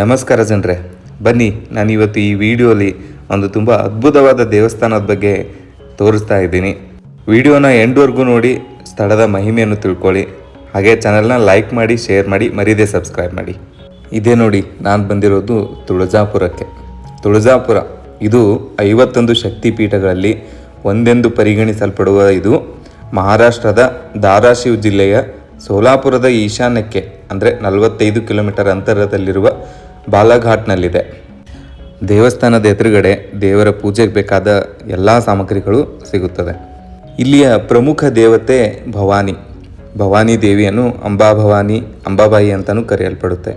ನಮಸ್ಕಾರ ಜನರೇ. ಬನ್ನಿ ನಾನು ಇವತ್ತು ಈ ವಿಡಿಯೋಲಿ ಒಂದು ತುಂಬ ಅದ್ಭುತವಾದ ದೇವಸ್ಥಾನದ ಬಗ್ಗೆ ತೋರಿಸ್ತಾ ಇದ್ದೀನಿ. ವಿಡಿಯೋನ ಎಂಡ್ವರೆಗೂ ನೋಡಿ, ಸ್ಥಳದ ಮಹಿಮೆಯನ್ನು ತಿಳ್ಕೊಳ್ಳಿ. ಹಾಗೆ ಚಾನಲ್ನ ಲೈಕ್ ಮಾಡಿ ಶೇರ್ ಮಾಡಿ ಮರೀದೆ ಸಬ್ಸ್ಕ್ರೈಬ್ ಮಾಡಿ. ಇದೇ ನೋಡಿ, ನಾನು ಬಂದಿರೋದು ತುಳಜಾಪುರಕ್ಕೆ. ತುಳಜಾಪುರ, ಇದು ಐವತ್ತೊಂದು ಶಕ್ತಿಪೀಠಗಳಲ್ಲಿ ಒಂದೆಂದು ಪರಿಗಣಿಸಲ್ಪಡುವ ಇದು ಮಹಾರಾಷ್ಟ್ರದ ಧಾರಾಶಿವ್ ಜಿಲ್ಲೆಯ ಸೋಲಾಪುರದ ಈಶಾನ್ಯಕ್ಕೆ, ಅಂದರೆ ನಲವತ್ತೈದು ಕಿಲೋಮೀಟರ್ ಅಂತರದಲ್ಲಿರುವ ಬಾಲಾಘಾಟ್ನಲ್ಲಿದೆ. ದೇವಸ್ಥಾನದ ಎದುರುಗಡೆ ದೇವರ ಪೂಜೆಗೆ ಬೇಕಾದ ಎಲ್ಲ ಸಾಮಗ್ರಿಗಳು ಸಿಗುತ್ತದೆ. ಇಲ್ಲಿಯ ಪ್ರಮುಖ ದೇವತೆ ಭವಾನಿ. ಭವಾನಿ ದೇವಿಯನ್ನು ಅಂಬಾಭವಾನಿ ಅಂಬಾಬಾಯಿ ಅಂತಲೂ ಕರೆಯಲ್ಪಡುತ್ತೆ.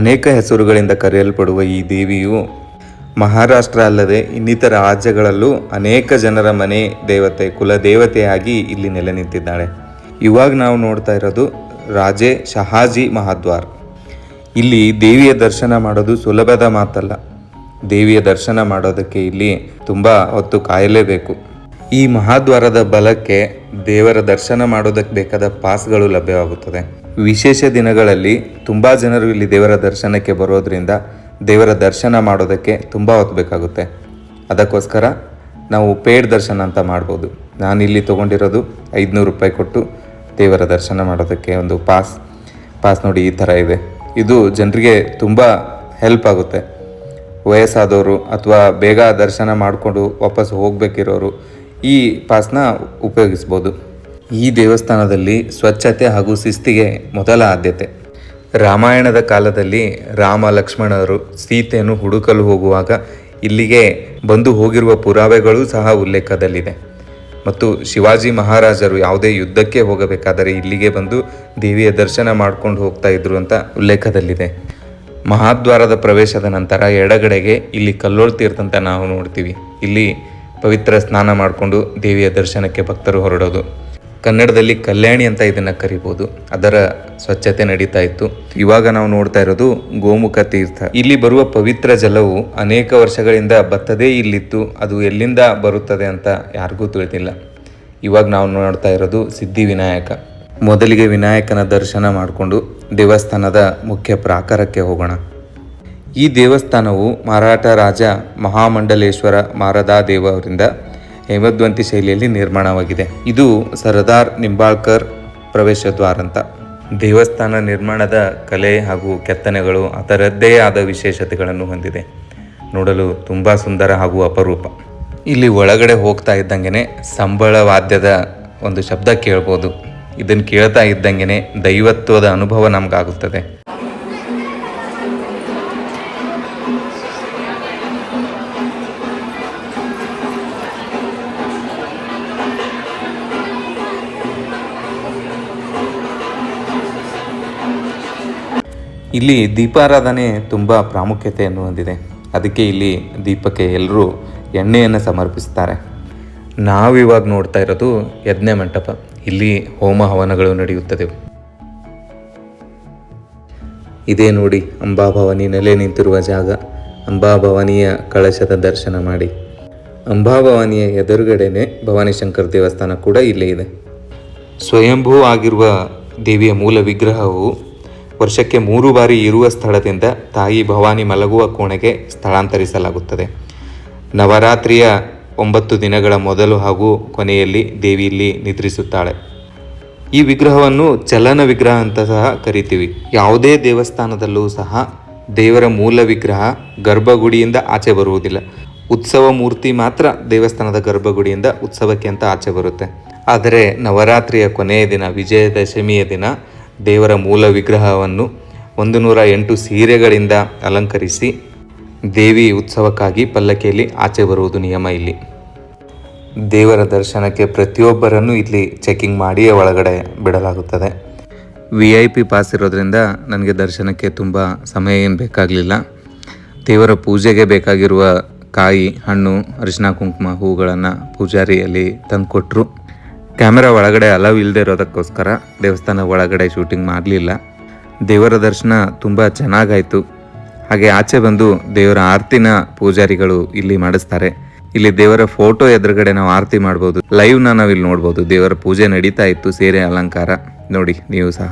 ಅನೇಕ ಹೆಸರುಗಳಿಂದ ಕರೆಯಲ್ಪಡುವ ಈ ದೇವಿಯು ಮಹಾರಾಷ್ಟ್ರ ಅಲ್ಲದೆ ಇನ್ನಿತರ ರಾಜ್ಯಗಳಲ್ಲೂ ಅನೇಕ ಜನರ ಮನೆ ದೇವತೆ, ಕುಲ ದೇವತೆಯಾಗಿ ಇಲ್ಲಿ ನೆಲೆ ನಿಂತಿದ್ದಾಳೆ. ಇವಾಗ ನಾವು ನೋಡ್ತಾ ಇರೋದು ರಾಜೇ ಶಹಾಜಿ ಮಹಾದ್ವಾರ್. ಇಲ್ಲಿ ದೇವಿಯ ದರ್ಶನ ಮಾಡೋದು ಸುಲಭದ ಮಾತಲ್ಲ. ದೇವಿಯ ದರ್ಶನ ಮಾಡೋದಕ್ಕೆ ಇಲ್ಲಿ ತುಂಬ ಹೊತ್ತು ಕಾಯಲೇಬೇಕು. ಈ ಮಹಾದ್ವಾರದ ಬಲಕ್ಕೆ ದೇವರ ದರ್ಶನ ಮಾಡೋದಕ್ಕೆ ಬೇಕಾದ ಪಾಸ್ಗಳು ಲಭ್ಯವಾಗುತ್ತದೆ. ವಿಶೇಷ ದಿನಗಳಲ್ಲಿ ತುಂಬ ಜನರು ಇಲ್ಲಿ ದೇವರ ದರ್ಶನಕ್ಕೆ ಬರೋದ್ರಿಂದ ದೇವರ ದರ್ಶನ ಮಾಡೋದಕ್ಕೆ ತುಂಬ ಹೊತ್ತು ಬೇಕಾಗುತ್ತೆ. ಅದಕ್ಕೋಸ್ಕರ ನಾವು ಪೇಡ್ ದರ್ಶನ ಅಂತ ಮಾಡ್ಬೋದು. ನಾನು ಇಲ್ಲಿ ತೊಗೊಂಡಿರೋದು ಐದುನೂರು ರೂಪಾಯಿ ಕೊಟ್ಟು ದೇವರ ದರ್ಶನ ಮಾಡೋದಕ್ಕೆ ಒಂದು ಪಾಸ್ ಪಾಸ್ ನೋಡಿ ಈ ಥರ ಇದೆ. ಇದು ಜನರಿಗೆ ತುಂಬ ಹೆಲ್ಪ್ ಆಗುತ್ತೆ. ವಯಸ್ಸಾದವರು ಅಥವಾ ಬೇಗ ದರ್ಶನ ಮಾಡಿಕೊಂಡು ವಾಪಸ್ ಹೋಗಬೇಕಿರೋರು ಈ ಪಾಸ್ನ ಉಪಯೋಗಿಸ್ಬೋದು. ಈ ದೇವಸ್ಥಾನದಲ್ಲಿ ಸ್ವಚ್ಛತೆ ಹಾಗೂ ಶಿಸ್ತಿಗೆ ಮೊದಲ ಆದ್ಯತೆ. ರಾಮಾಯಣದ ಕಾಲದಲ್ಲಿ ರಾಮ, ಲಕ್ಷ್ಮಣರು ಸೀತೆಯನ್ನು ಹುಡುಕಲು ಹೋಗುವಾಗ ಇಲ್ಲಿಗೆ ಬಂದು ಹೋಗಿರುವ ಪುರಾವೆಗಳು ಸಹ ಉಲ್ಲೇಖದಲ್ಲಿದೆ. ಮತ್ತು ಶಿವಾಜಿ ಮಹಾರಾಜರು ಯಾವುದೇ ಯುದ್ಧಕ್ಕೆ ಹೋಗಬೇಕಾದರೆ ಇಲ್ಲಿಗೆ ಬಂದು ದೇವಿಯ ದರ್ಶನ ಮಾಡ್ಕೊಂಡು ಹೋಗ್ತಾ ಇದ್ರು ಅಂತ ಉಲ್ಲೇಖದಲ್ಲಿದೆ. ಮಹಾದ್ವಾರದ ಪ್ರವೇಶದ ನಂತರ ಎಡಗಡೆಗೆ ಇಲ್ಲಿ ಕಲ್ಲೋಳ್ ತೀರ್ಥ ಅಂತ ನಾವು ನೋಡ್ತೀವಿ. ಇಲ್ಲಿ ಪವಿತ್ರ ಸ್ನಾನ ಮಾಡಿಕೊಂಡು ದೇವಿಯ ದರ್ಶನಕ್ಕೆ ಭಕ್ತರು ಹೊರಡೋದು. ಕನ್ನಡದಲ್ಲಿ ಕಲ್ಯಾಣಿ ಅಂತ ಇದನ್ನು ಕರಿಬೋದು. ಅದರ ಸ್ವಚ್ಛತೆ ನಡೀತಾ ಇತ್ತು. ಇವಾಗ ನಾವು ನೋಡ್ತಾ ಇರೋದು ಗೋಮುಖ ತೀರ್ಥ. ಇಲ್ಲಿ ಬರುವ ಪವಿತ್ರ ಜಲವು ಅನೇಕ ವರ್ಷಗಳಿಂದ ಬತ್ತದೇ ಇಲ್ಲಿತ್ತು. ಅದು ಎಲ್ಲಿಂದ ಬರುತ್ತದೆ ಅಂತ ಯಾರಿಗೂ ತಿಳಿದಿಲ್ಲ. ಇವಾಗ ನಾವು ನೋಡ್ತಾ ಇರೋದು ಸಿದ್ಧಿವಿನಾಯಕ ಮೊದಲಿಗೆ ವಿನಾಯಕನ ದರ್ಶನ ಮಾಡಿಕೊಂಡು ದೇವಸ್ಥಾನದ ಮುಖ್ಯ ಪ್ರಾಕಾರಕ್ಕೆ ಹೋಗೋಣ. ಈ ದೇವಸ್ಥಾನವು ಮರಾಠ ರಾಜ ಮಹಾಮಂಡಲೇಶ್ವರ ಮಾರದಾ ಅವರಿಂದ ಹೇಮದ್ವಂತಿ ಶೈಲಿಯಲ್ಲಿ ನಿರ್ಮಾಣವಾಗಿದೆ. ಇದು ಸರದಾರ್ ನಿಂಬಾಳ್ಕರ್ ಪ್ರವೇಶ ದ್ವಾರ ಅಂತ. ದೇವಸ್ಥಾನ ನಿರ್ಮಾಣದ ಕಲೆ ಹಾಗೂ ಕೆತ್ತನೆಗಳು ಅದರದ್ದೇ ಆದ ವಿಶೇಷತೆಗಳನ್ನು ಹೊಂದಿದೆ. ನೋಡಲು ತುಂಬ ಸುಂದರ ಹಾಗೂ ಅಪರೂಪ. ಇಲ್ಲಿ ಒಳಗಡೆ ಹೋಗ್ತಾ ಇದ್ದಂಗೆ ಸಂಬಳ ವಾದ್ಯದ ಒಂದು ಶಬ್ದ ಕೇಳ್ಬೋದು. ಇದನ್ನು ಕೇಳ್ತಾ ಇದ್ದಂಗೆ ದೈವತ್ವದ ಅನುಭವ ನಮಗಾಗುತ್ತದೆ. ಇಲ್ಲಿ ದೀಪಾರಾಧನೆ ತುಂಬ ಪ್ರಾಮುಖ್ಯತೆಯನ್ನು ಹೊಂದಿದೆ. ಅದಕ್ಕೆ ಇಲ್ಲಿ ದೀಪಕ್ಕೆ ಎಲ್ಲರೂ ಎಣ್ಣೆಯನ್ನು ಸಮರ್ಪಿಸ್ತಾರೆ. ನಾವಿವಾಗ ನೋಡ್ತಾ ಇರೋದು ಯಜ್ಞ ಮಂಟಪ. ಇಲ್ಲಿ ಹೋಮ ಹವನಗಳು ನಡೆಯುತ್ತದೆ. ಇದೇ ನೋಡಿ ಅಂಬಾಭವಾನಿ ನೆಲೆ ನಿಂತಿರುವ ಜಾಗ. ಅಂಬಾಭವಾನಿಯ ಕಳಶದ ದರ್ಶನ ಮಾಡಿ. ಅಂಬಾಭವಾನಿಯ ಎದುರುಗಡೆನೆ ಭವಾನಿ ಶಂಕರ್ ದೇವಸ್ಥಾನ ಕೂಡ ಇಲ್ಲೇ ಇದೆ. ಸ್ವಯಂಭೂ ಆಗಿರುವ ದೇವಿಯ ಮೂಲ ವಿಗ್ರಹವು ವರ್ಷಕ್ಕೆ ಮೂರು ಬಾರಿ ಇರುವ ಸ್ಥಳದಿಂದ ತಾಯಿ ಭವಾನಿ ಮಲಗುವ ಕೋಣೆಗೆ ಸ್ಥಳಾಂತರಿಸಲಾಗುತ್ತದೆ. ನವರಾತ್ರಿಯ ಒಂಬತ್ತು ದಿನಗಳ ಮೊದಲು ಹಾಗೂ ಕೊನೆಯಲ್ಲಿ ದೇವಿ ಇಲ್ಲಿ ನಿದ್ರಿಸುತ್ತಾಳೆ. ಈ ವಿಗ್ರಹವನ್ನು ಚಲನ ವಿಗ್ರಹ ಅಂತ ಸಹ ಕರಿತೀವಿ. ಯಾವುದೇ ದೇವಸ್ಥಾನದಲ್ಲೂ ಸಹ ದೇವರ ಮೂಲ ವಿಗ್ರಹ ಗರ್ಭಗುಡಿಯಿಂದ ಆಚೆ ಬರುವುದಿಲ್ಲ. ಉತ್ಸವ ಮೂರ್ತಿ ಮಾತ್ರ ದೇವಸ್ಥಾನದ ಗರ್ಭಗುಡಿಯಿಂದ ಉತ್ಸವಕ್ಕೆ ಅಂತ ಆಚೆ ಬರುತ್ತೆ. ಆದರೆ ನವರಾತ್ರಿಯ ಕೊನೆಯ ದಿನ, ವಿಜಯದಶಮಿಯ ದಿನ ದೇವರ ಮೂಲ ವಿಗ್ರಹವನ್ನು ಒಂದು ನೂರ ಎಂಟು ಸೀರೆಗಳಿಂದ ಅಲಂಕರಿಸಿ ದೇವಿ ಉತ್ಸವಕ್ಕಾಗಿ ಪಲ್ಲಕ್ಕಿಯಲ್ಲಿ ಆಚೆ ಬರುವುದು ನಿಯಮ ಇಲ್ಲಿ. ದೇವರ ದರ್ಶನಕ್ಕೆ ಪ್ರತಿಯೊಬ್ಬರನ್ನು ಇಲ್ಲಿ ಚೆಕಿಂಗ್ ಮಾಡಿಯೇ ಒಳಗಡೆ ಬಿಡಲಾಗುತ್ತದೆ. ವಿ ಐ ಪಿ ಪಾಸ್ ಇರೋದ್ರಿಂದ ನನಗೆ ದರ್ಶನಕ್ಕೆ ತುಂಬ ಸಮಯ ಏನು ಬೇಕಾಗಲಿಲ್ಲ. ದೇವರ ಪೂಜೆಗೆ ಬೇಕಾಗಿರುವ ಕಾಯಿ, ಹಣ್ಣು, ಅರಿಶಿನ, ಕುಂಕುಮ, ಹೂಗಳನ್ನು ಪೂಜಾರಿಯಲ್ಲಿ ತಂದು ಕೊಟ್ಟರು ಕ್ಯಾಮೆರಾ ಒಳಗಡೆ ಅಲವ್ ಇಲ್ಲದೆ ಇರೋದಕ್ಕೋಸ್ಕರ ದೇವಸ್ಥಾನ ಒಳಗಡೆ ಶೂಟಿಂಗ್ ಮಾಡಲಿಲ್ಲ. ದೇವರ ದರ್ಶನ ತುಂಬ ಚೆನ್ನಾಗಾಯಿತು. ಹಾಗೆ ಆಚೆ ಬಂದು ದೇವರ ಆರತಿನ ಪೂಜಾರಿಗಳು ಇಲ್ಲಿ ಮಾಡಿಸ್ತಾರೆ. ಇಲ್ಲಿ ದೇವರ ಫೋಟೋ ಎದುರುಗಡೆ ನಾವು ಆರತಿ ಮಾಡ್ಬೋದು. ಲೈವ್ನ ನಾವು ಇಲ್ಲಿ ನೋಡ್ಬೋದು. ದೇವರ ಪೂಜೆ ನಡೀತಾ ಇತ್ತು, ಸೇರೆ ಅಲಂಕಾರ. ನೋಡಿ, ನೀವು ಸಹ.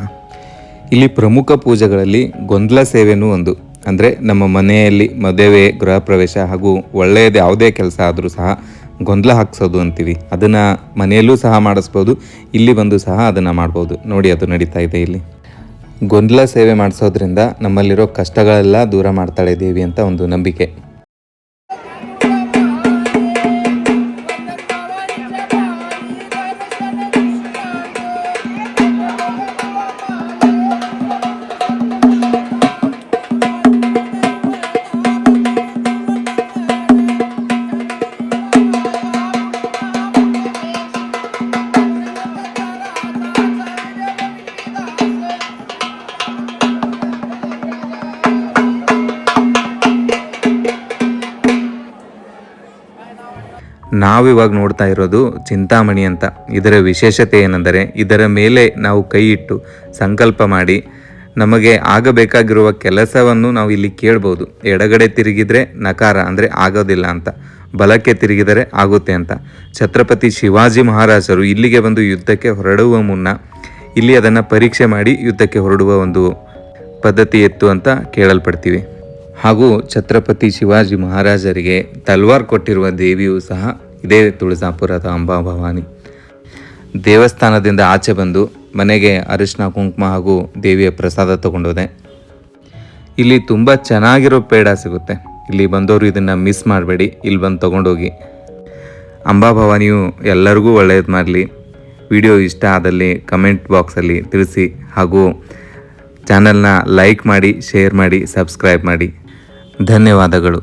ಇಲ್ಲಿ ಪ್ರಮುಖ ಪೂಜೆಗಳಲ್ಲಿ ಗೊಂದಲ ಸೇವೆನೂ ಒಂದು. ಅಂದರೆ ನಮ್ಮ ಮನೆಯಲ್ಲಿ ಮದುವೆ, ಗೃಹ ಪ್ರವೇಶ ಹಾಗೂ ಒಳ್ಳೆಯದು ಯಾವುದೇ ಕೆಲಸ ಆದರೂ ಸಹ ಗೊಂದಲ ಹಾಕ್ಸೋದು ಅಂತೀವಿ. ಅದನ್ನು ಮನೆಯಲ್ಲೂ ಸಹ ಮಾಡಿಸ್ಬೋದು, ಇಲ್ಲಿ ಬಂದು ಸಹ ಅದನ್ನು ಮಾಡ್ಬೋದು. ನೋಡಿ ಅದು ನಡೀತಾ ಇದೆ ಇಲ್ಲಿ. ಗೊಂದಲ ಸೇವೆ ಮಾಡಿಸೋದ್ರಿಂದ ನಮ್ಮಲ್ಲಿರೋ ಕಷ್ಟಗಳೆಲ್ಲ ದೂರ ಮಾಡ್ತಾಳೆ ದೇವಿ ಅಂತ ಒಂದು ನಂಬಿಕೆ. ನಾವಿವಾಗ ನೋಡ್ತಾ ಇರೋದು ಚಿಂತಾಮಣಿ ಅಂತ. ಇದರ ವಿಶೇಷತೆ ಏನೆಂದರೆ, ಇದರ ಮೇಲೆ ನಾವು ಕೈ ಇಟ್ಟು ಸಂಕಲ್ಪ ಮಾಡಿ, ನಮಗೆ ಆಗಬೇಕಾಗಿರುವ ಕೆಲಸವನ್ನು ನಾವು ಇಲ್ಲಿ ಕೇಳ್ಬೋದು. ಎಡಗಡೆ ತಿರುಗಿದರೆ ನಕಾರ, ಅಂದರೆ ಆಗೋದಿಲ್ಲ ಅಂತ. ಬಲಕ್ಕೆ ತಿರುಗಿದರೆ ಆಗುತ್ತೆ ಅಂತ. ಛತ್ರಪತಿ ಶಿವಾಜಿ ಮಹಾರಾಜರು ಇಲ್ಲಿಗೆ ಬಂದು ಯುದ್ಧಕ್ಕೆ ಹೊರಡುವ ಮುನ್ನ ಇಲ್ಲಿ ಅದನ್ನು ಪರೀಕ್ಷೆ ಮಾಡಿ ಯುದ್ಧಕ್ಕೆ ಹೊರಡುವ ಒಂದು ಪದ್ಧತಿ ಇತ್ತು ಅಂತ ಕೇಳಲ್ಪಡ್ತೀವಿ. ಹಾಗೂ ಛತ್ರಪತಿ ಶಿವಾಜಿ ಮಹಾರಾಜರಿಗೆ ತಲ್ವಾರ್ ಕೊಟ್ಟಿರುವ ದೇವಿಯೂ ಸಹ ಇದೇ ತುಳಜಾಪುರದ ಅಂಬಾಭವಾನಿ. ದೇವಸ್ಥಾನದಿಂದ ಆಚೆ ಬಂದು ಮನೆಗೆ ಅರಿಶಿನ, ಕುಂಕುಮ ಹಾಗೂ ದೇವಿಯ ಪ್ರಸಾದ ತಗೊಂಡೋದೆ. ಇಲ್ಲಿ ತುಂಬ ಚೆನ್ನಾಗಿರೋ ಪೇಡ ಸಿಗುತ್ತೆ. ಇಲ್ಲಿ ಬಂದವರು ಇದನ್ನು ಮಿಸ್ ಮಾಡಬೇಡಿ, ಇಲ್ಲಿ ಬಂದು ತೊಗೊಂಡೋಗಿ. ಅಂಬಾಭವಾನಿಯು ಎಲ್ಲರಿಗೂ ಒಳ್ಳೆಯದು ಮಾಡಲಿ. ವಿಡಿಯೋ ಇಷ್ಟ ಆದಲ್ಲಿ ಕಮೆಂಟ್ ಬಾಕ್ಸಲ್ಲಿ ತಿಳಿಸಿ ಹಾಗೂ ಚಾನಲ್ನ ಲೈಕ್ ಮಾಡಿ, ಶೇರ್ ಮಾಡಿ, ಸಬ್ಸ್ಕ್ರೈಬ್ ಮಾಡಿ. ಧನ್ಯವಾದಗಳು.